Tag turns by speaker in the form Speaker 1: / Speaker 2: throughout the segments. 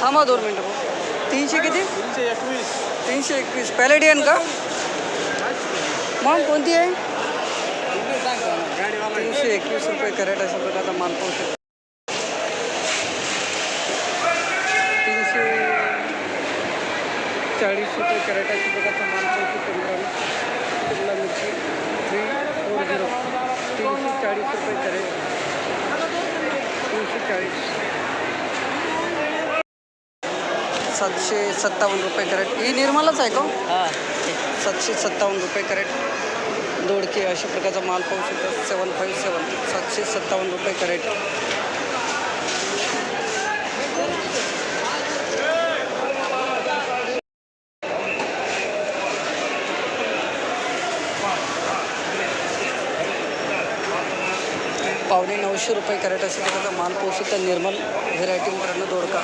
Speaker 1: थांबा दोन मिनटं भाऊ. तीनशे किती?
Speaker 2: तीनशे एकवीस.
Speaker 1: तीनशे एकवीस पॅलेडियन का? मग कोणती आहे? तीनशे एकवीस रुपये कॅरेट अशा प्रकारचा माल पाहू शकतो. तीनशे चाळीस रुपये कॅरेट अशा प्रकारचा माल पाहू शकतो शिमला मिरची? Three four zero. तीनशे चाळीस रुपये कॅरेट. तीनशे चाळीस. सातशे सत्तावन्न रुपये कॅरेट. ही निर्मलाच आहे का? हो? सातशे सत्तावन्न रुपये कॅरेट. दोडके अशा प्रकारचा माल पाहू शकतो. Seven five seven. सातशे सत्तावन्न रुपये कॅरेट. पावणे नऊशे रुपये कॅरेट अशा प्रकारचा माल पाहू शकतो. निर्मल व्हेरायटी मित्रांनो दोडका.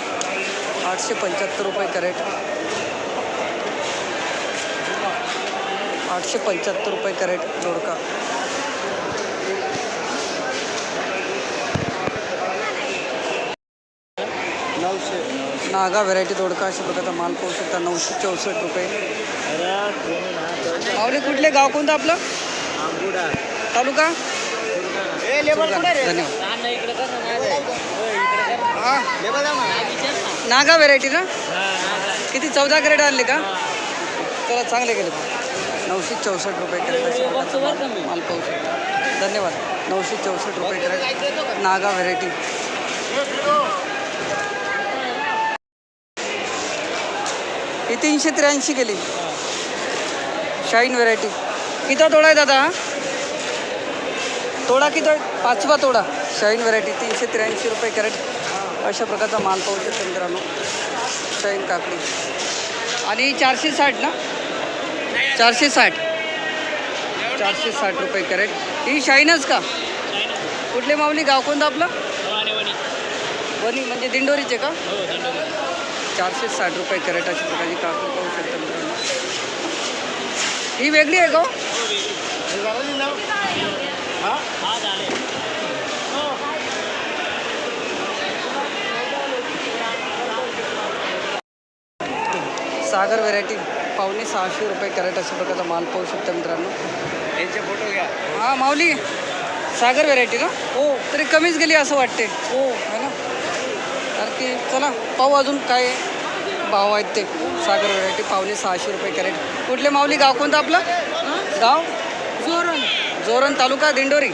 Speaker 1: आठशे पंच्याहत्तर रुपये कॅरेट. आठशे पंच्याहत्तर रुपये कॅरेट दोडका.
Speaker 2: नऊशे
Speaker 1: नागा व्हेरायटी दोडका अशा प्रकारचा माल पाहू शकता नऊशे चौसष्ट रुपये. माऊली कुठले गाव कोणतं आपलं? तालुका? धन्यवाद. हा नागा व्हेरायटी ना? किती चौदा कॅरेट आणले का? चला चांगले गेले नऊशे चौसष्ट रुपये कॅरेट माल पाहू शकता. धन्यवाद. नऊशे चौसष्ट रुपये कॅरेट नागा व्हेरायटी ही तीनशे त्र्याऐंशी गेली. शाईन व्हेरायटी किती तोडा आहे दादा? तोडा किती? पाचवा तोडा. शाईन व्हेरायटी तीनशे त्र्याऐंशी रुपये कॅरेट अशा प्रकारचा माल पाहू शकतो मित्रांनो. शाईन काकडी. आणि चारशे साठ ना? चारशे साठ. चारशे साठ रुपये कॅरेट. ही शाईनच का? कुठले माऊली? गाव कोणतं आपलं? वणी म्हणजे दिंडोरीचे का? चारशे साठ रुपये कॅरेट अशा प्रकारची काकडी पाहू शकता मित्रांनो. ही वेगळी आहे का सागर व्हेरायटी पावणे सहाशे रुपये कॅरेट अशा प्रकारचा माल पाहू शकता मित्रांनो.
Speaker 2: यांचे फोटो घ्या.
Speaker 1: हां माऊली सागर व्हेरायटी ना हो. तरी कमीच गेली असं वाटते. हो. है ना? कारण की चला पाहू अजून काय भाव आहेत ते. सागर व्हेरायटी पावणे सहाशे रुपये कॅरेट कुठले माऊली गाव कोणतं आपलं? गाव? Joran Joran taluka Dindori.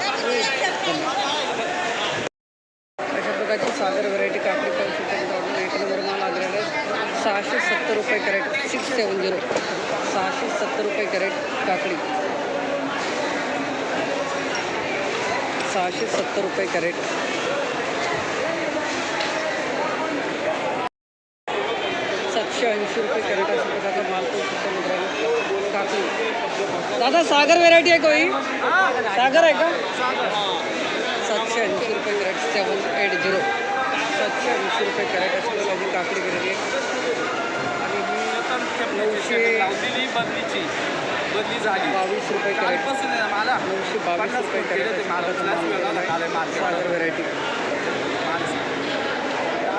Speaker 1: Six seven zero सहाशे सत्तर रुपये कॅरेट काकडी। सहाशे सत्तर रुपये कॅरेट। सातशे ऐंशी रुपये कॅरेट अशा प्रकारचा माल पाहू शकता काकडी। दादा, सागर व्हेरायटी आहे कोई? सागर आहे का? सातशे ऐंशी रुपये कॅरेट सेवन एट झिरो सातशे ऐंशी रुपये कॅरेट अशा प्रकारची काकडी ही नऊशे
Speaker 2: लावलेली बदलीची बदली झाली.
Speaker 1: बावीस रुपये कॅरेट.
Speaker 2: कालपासून मला?
Speaker 1: नऊशे बावीस रुपये
Speaker 2: केले ते मला मार्केट.
Speaker 1: व्हेरायटी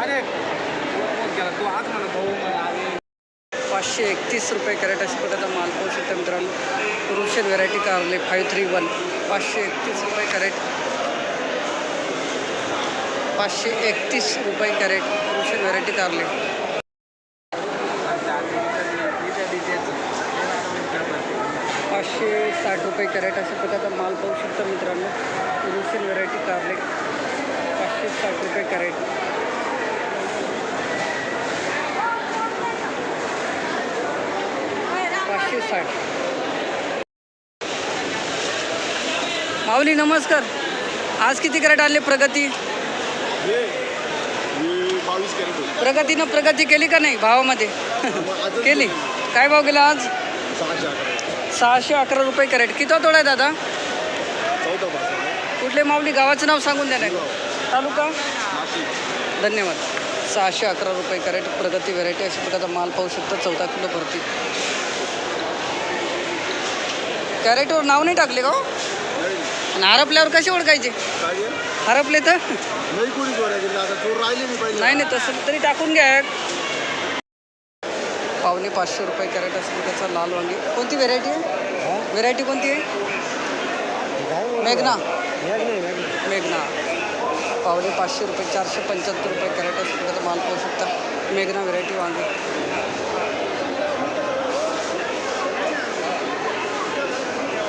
Speaker 2: अरे केला? तू आज म्हणा भाऊ मला आले
Speaker 1: पाचशे एकतीस रुपये कॅरेट अशा प्रकारचा माल पाहू शकता मित्रांनो रुशन व्हेरायटी कारले फाईव्ह थ्री वन पाचशे एकतीस रुपये कॅरेट. पाचशे एकतीस रुपये कॅरेट रुशन व्हेरायटी कारले पाचशे साठ रुपये कॅरेट अशा प्रकारचा माल पाहू शकता मित्रांनो. रुशन व्हेरायटी कारले. पाचशे साठ रुपये कॅरेट. पाचशे साठ. माऊली नमस्कार. आज किती कॅरेट आणले प्रगती? प्रगतीनं प्रगती केली का नाही भावामध्ये?
Speaker 3: आजच
Speaker 1: केली. काय भाव गेला आज?
Speaker 3: सहाशे अकरा
Speaker 1: रुपये कॅरेट. किती तोडा आहे दादा? कुठले माऊली? गावाचं नाव सांगून द्या नाही तालुका? धन्यवाद. सहाशे अकरा रुपये कॅरेट प्रगती व्हेरायटी. अशा प्रकारचा माल पाहू शकता. चौदा किलो भरती. कॅरेटवर नाव नाही टाकले का हो? आणि हरपल्यावर कसे ओळखायचे? हरपले तर?
Speaker 3: नाही
Speaker 1: नाही तसं तरी टाकून घ्या. पावणे पाचशे रुपये कॅरेट असेल त्याचा लाल वांगी. कोणती व्हेरायटी आहे? व्हेरायटी कोणती आहे? मेघना. मेघना पावणे पाचशे रुपये चारशे पंच्याहत्तर रुपये कॅरेट असेल त्याचा माल पाहू शकता. मेघना व्हेरायटी वांगी.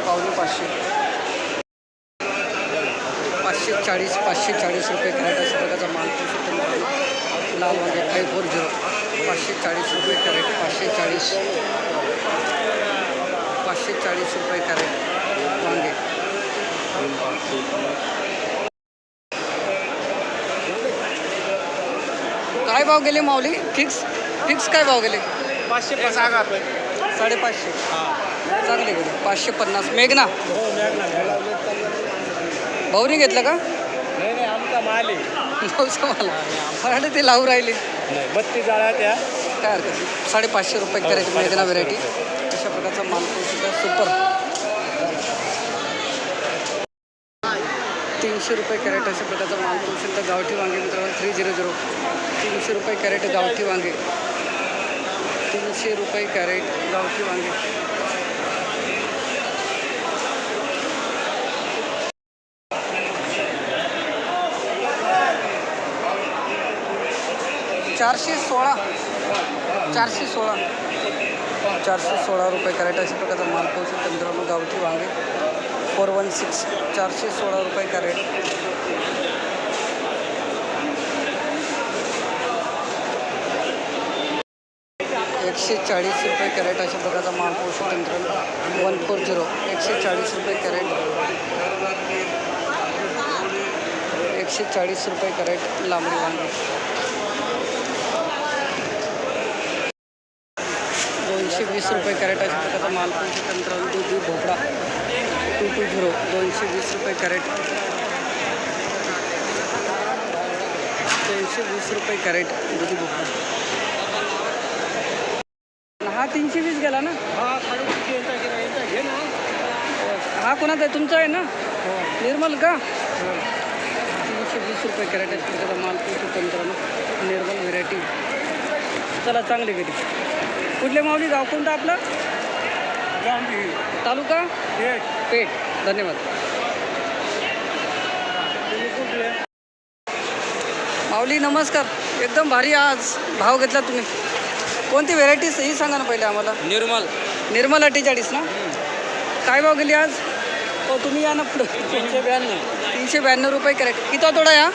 Speaker 1: पावणे पाचशे. पाचशे चाळीस पाचशे चाळीस रुपये कॅरेट अशा प्रकारचा माल लाल वांगे फाईव्ह फोर झिरो पाचशे चाळीस रुपये कॅरेट पाचशे चाळीस. पाचशे चाळीस रुपये कॅरेट. वांगे. काय भाव गेले माऊली? फिक्स फिक्स काय भाव गेले?
Speaker 2: पाचशे
Speaker 1: साडेपाचशे. चांगले गेले. पाचशे पन्नास. मेघना. भाऊनी घेतलं का?
Speaker 2: नाही नाही आमचा माल आहे.
Speaker 1: भाऊचं मला ते लावू राहिले.
Speaker 2: नाही बत्तीस जाळ्या त्या.
Speaker 1: काय हरकत नाही. साडेपाचशे रुपये कॅरेट मेघना व्हेरायटी अशा प्रकारचा माल तो सुद्धा सुपर. तीनशे रुपये कॅरेट अशा प्रकारचा माल तो सुद्धा गावठी वांगे मित्रांनो थ्री झिरो झिरो तीनशे रुपये कॅरेट गावठी वांगे. तीनशे रुपये कॅरेट गावठी वांगे. चारशे सोळा. चारशे सोळा. चारशे सोळा रुपये कॅरेट अशा प्रकारचा माल पोहोचू मित्रांनो गावठी वांगे. फोर वन सिक्स चारशे सोळा रुपये कॅरेट. एकशे चाळीस रुपये कॅरेट अशा प्रकारचा माल पोहोचू मित्रांनो. वन फोर झिरो एकशे चाळीस रुपये कॅरेट. एकशे चाळीस रुपये कॅरेट लांबडी वांगे. दोनशे वीस रुपये कॅरेट अशा प्रकारचा माल पोहोचू मित्रांनो दुधी भोपळा. टू टू झिरो दोनशे वीस रुपये कॅरेट. दोनशे वीस रुपये कॅरेट दुधी भोपळा. हा तीनशे वीस गेला ना? हा कोणाचा आहे? तुमचा आहे ना? निर्मल का? तीनशे वीस रुपये कॅरेट आहे त्याचा माल पोहोचतो मित्रांनो निर्मल व्हेरायटी. चला चांगली गेली कुठले माऊली? गाव कोणतं आपलं? तालुका? पेठ. धन्यवाद. माऊली नमस्कार. एकदम भारी आज भाव घेतला तुम्ही. कोणती व्हेरायटी ही सांगा ना पहिले आम्हाला.
Speaker 2: निर्मल.
Speaker 1: निर्मल अठ्ठेचाळीस ना? काय भाव गेली आज? हो तुम्ही या ना पुढं.
Speaker 2: तीनशे ब्याण्णव.
Speaker 1: तीनशे ब्याण्णव रुपये कॅरेट. कितवा तोडा या?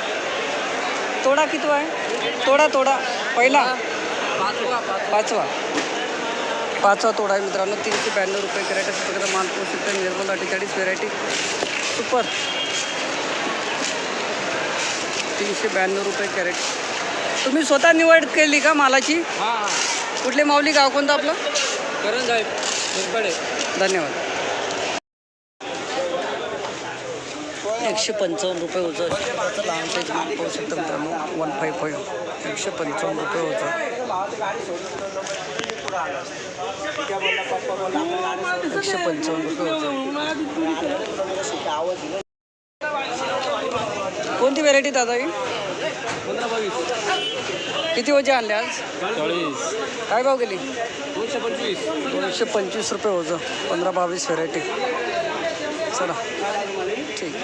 Speaker 1: तोडा कितवा आहे? तोडा तोडा. पहिला.
Speaker 2: पाचवा.
Speaker 1: पाचवा तोडा आहे मित्रांनो. तीनशे ब्याण्णव रुपये कॅरेट अशा प्रकारचा माल पोहोचू शकतो निर्मल अठ्ठेचाळीस व्हेरायटी सुपर तीनशे ब्याण्णव रुपये कॅरेट. तुम्ही स्वतः निवड केली का मालाची?
Speaker 2: हा
Speaker 1: कुठले माऊली गाव कोणतं आपलं?
Speaker 2: करण साहेब
Speaker 1: धन्यवाद. एकशे पंचावन्न रुपये होतं लहान साईज माल पाहू शकतो मित्रांनो. वन फाईव्ह फाईव्ह एकशे पंचावन्न रुपये होतं एकशे पंचावन्न रुपये कोणती व्हेरायटी दादा ही? किती वजे आणले आज? काय भाव गेली?
Speaker 2: दोनशे पंचवीस
Speaker 1: दोनशे पंचवीस रुपये होतं पंधरा बावीस व्हेरायटी चला ठीक.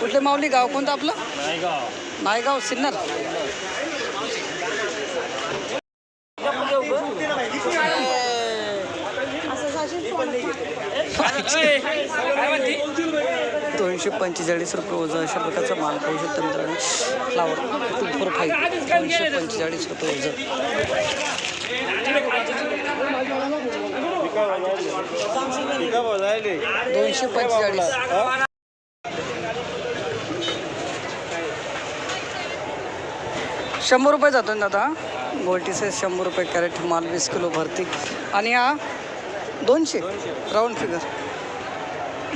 Speaker 1: कुठले माऊली गाव? कोणतं आपलं?
Speaker 2: नायगाव.
Speaker 1: नायगाव सिन्नर. दोनशे पंचेचाळीस रुपये वजन अशा प्रकारचा माल पाहू शकतो मित्रांनो. फ्लावर टू फोर फाईव्ह दोनशे पंचेचाळीस रुपये वजन. दोनशे पंचेचाळीस. शंभर रुपये जातो ना दादा. गोल्टी साईज शंभर रुपये कॅरेट माल वीस किलो भरती. आणि हा दोनशे. राऊंड फिगर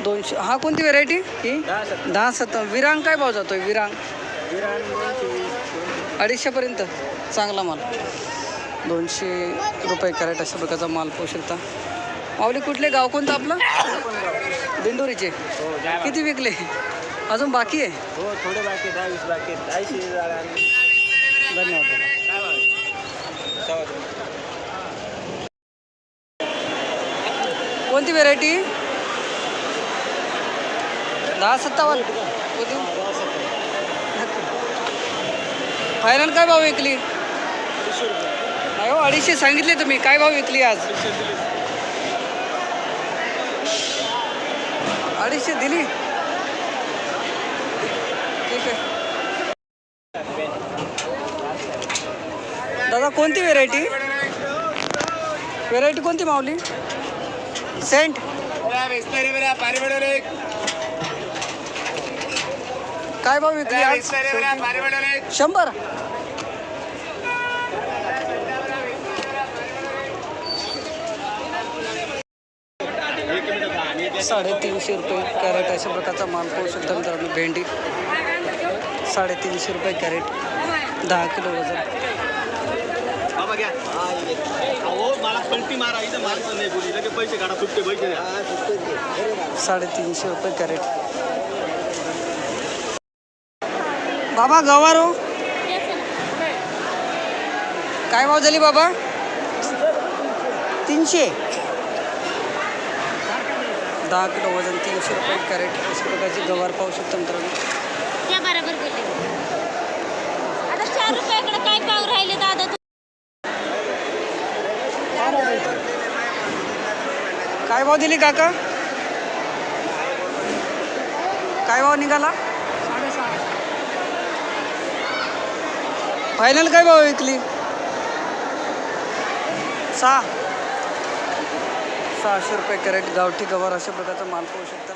Speaker 1: दोनशे. हा कोणती व्हेरायटी ही? दहा सत्तर विरांग काय भाव जातोय? विरांग. अडीचशेपर्यंत. चांगला माल. दोनशे रुपये कॅरेट अशा प्रकारचा माल पाहू शकता माऊली कुठले गाव? कोणतं आपलं? दिंडोरीचे.
Speaker 3: हो
Speaker 1: किती विकले? अजून बाकी आहे?
Speaker 3: हो थोडे बाकी बाकी
Speaker 1: धन्यवाद. कोणती व्हेरायटी दहा सत्तावन्न. फायनल काय भाव विकली? नाही हो अडीचशे सांगितले तुम्ही. काय भाव विकली आज? अडीचशे दिली. ठीक आहे. दादा कोणती व्हेरायटी व्हेरायटी कोणती मावली सेंट काय भाव विकली आज? शंभर. साडेतीनशे रुपये कॅरेट अशा प्रकारचा माल पाहू शकता मित्रांनो भेंडी. साडेतीनशे रुपये कॅरेट. दहा किलो वजन.
Speaker 3: बाबा घ्या. अहो
Speaker 1: बाबा गवार हो. काय भाव झाली बाबा? तीनशे. दहा किलो वजन तीनशे रुपये कॅरेट. अशा प्रकारची गवार पाहू शकता मित्रांनो. काय भाव दिली काका? काय भाव निघाला? फायनल काय भाव विकली सहा. सहाशे रुपये कॅरेट गावठी गवार अशा प्रकारचा माल पाहू शकता.